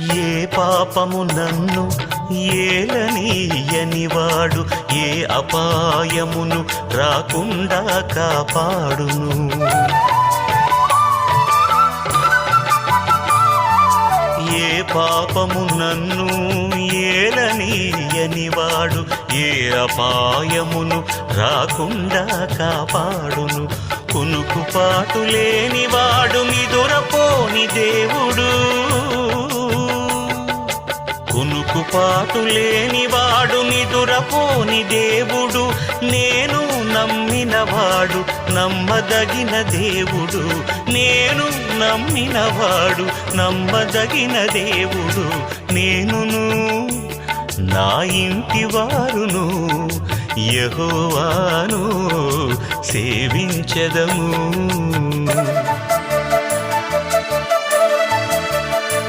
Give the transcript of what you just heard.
ఏ పాపము నన్ను ఏలనీయనివాడు ఏ అపాయమును రాకుండా కాపాడును. ఏ పాపము నన్ను ఏలనీయనివాడు ఏ అపాయమును రాకుండా కాపాడును. కునుకుపాటు లేనివాడు నిదురపోని దేవుడు కునుకుపాటు లేనివాడు నిదురపోని దేవుడు. నేను నమ్మినవాడు నమ్మదగిన దేవుడు. నేను నమ్మినవాడు నమ్మదగిన దేవుడు. నేనును నా ఇంటి వారును యహోవాను సేవించదము.